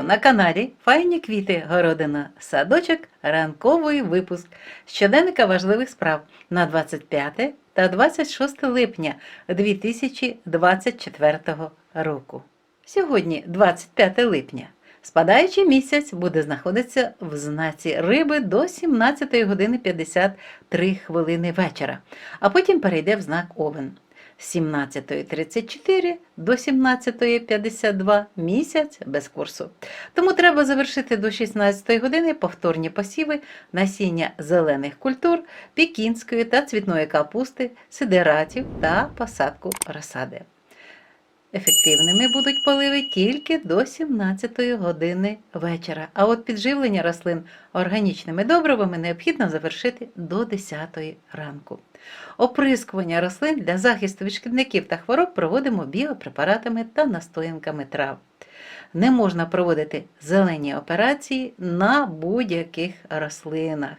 на каналі Файні квіти, городина, садочок, ранковий випуск щоденника важливих справ на 25 та 26 липня 2024 року. Сьогодні, 25 липня, спадаючий місяць буде знаходитися в знаці риби до 17 години 53 хвилини вечора, а потім перейде в знак Овен. З 17.34 до 17.52 місяць без курсу. Тому треба завершити до 16 години повторні посіви насіння зелених культур, пікінської та цвітної капусти, сидератів та посадку розсади. Ефективними будуть поливи тільки до 17 години вечора. А от підживлення рослин органічними добривами необхідно завершити до 10 ранку. Оприскування рослин для захисту від шкідників та хвороб проводимо біопрепаратами та настоянками трав. Не можна проводити зелені операції на будь-яких рослинах.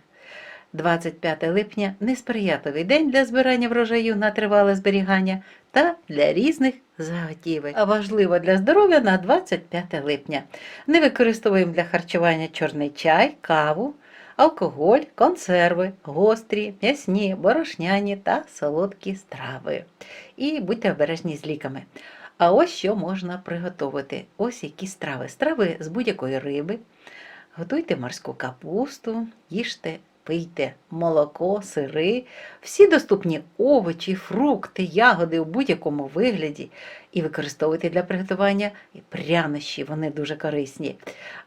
25 липня несприятливий день для збирання врожаю на тривале зберігання та для різних заготівель. А важливо для здоров'я на 25 липня. Не використовуємо для харчування чорний чай, каву, алкоголь, консерви, гострі, м'ясні, борошняні та солодкі страви. І будьте обережні з ліками. А ось що можна приготувати. Ось які страви. Страви з будь-якої риби. Готуйте морську капусту, їжте, пийте молоко, сири, всі доступні овочі, фрукти, ягоди у будь-якому вигляді. І використовуйте для приготування прянощі, вони дуже корисні.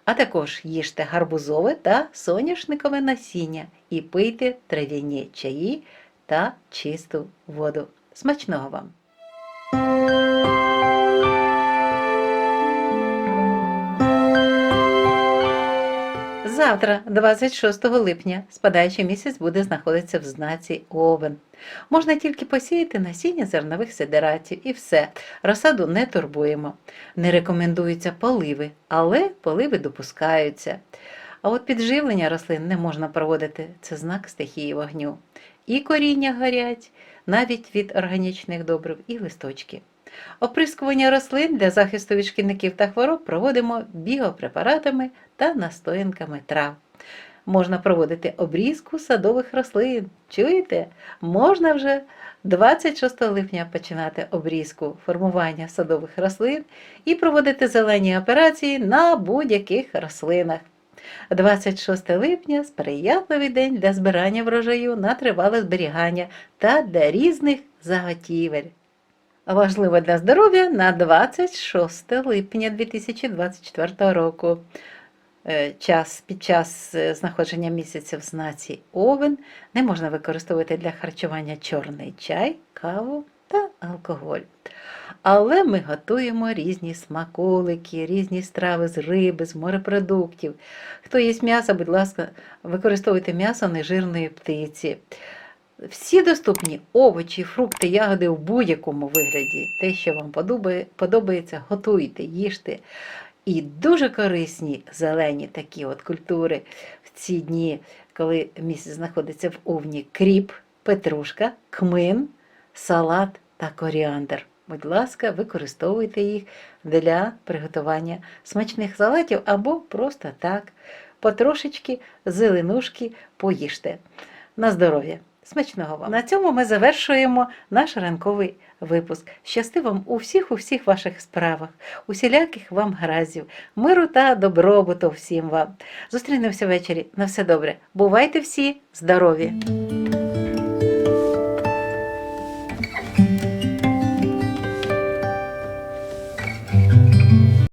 А також їжте гарбузове та соняшникове насіння і пийте трав'яні чаї та чисту воду. Смачного вам! Завтра, 26 липня, спадаючий місяць буде знаходитися в знаці Овен. Можна тільки посіяти насіння зернових сидератів і все. Розсаду не турбуємо. Не рекомендуються поливи, але поливи допускаються. А от підживлення рослин не можна проводити це знак стихії вогню. І коріння горять, навіть від органічних добрив, і листочки. Оприскування рослин для захисту від шкідників та хвороб проводимо біопрепаратами та настоянками трав. Можна проводити обрізку садових рослин. Чуєте? Можна вже 26 липня починати обрізку формування садових рослин і проводити зелені операції на будь-яких рослинах. 26 липня сприятливий день для збирання врожаю на тривале зберігання та для різних заготівель. Важливо для здоров'я на 26 липня 2024 року. Е, Час під час е, знаходження місяця в знаці Овен не можна використовувати для харчування чорний чай, каву та алкоголь. Але ми готуємо різні смаколики, різні страви з риби, з морепродуктів. Хто їсть м'ясо, будь ласка, використовуйте м'ясо нежирної птиці. Всі доступні овочі, фрукти, ягоди в будь-якому вигляді. Те, що вам подобається, готуйте, їжте. І дуже корисні зелені такі от культури в ці дні, коли місяць знаходиться в овні кріп, петрушка, кмин, салат та коріандр. Будь ласка, використовуйте їх для приготування смачних салатів або просто так, потрошечки зеленушки поїжте. На здоров'я! Смачного вам! На цьому ми завершуємо наш ранковий випуск. Щасти вам у всіх у всіх ваших справах, усіляких вам гразів, миру та добробуту всім вам. Зустрінемося ввечері. На все добре. Бувайте всі здорові!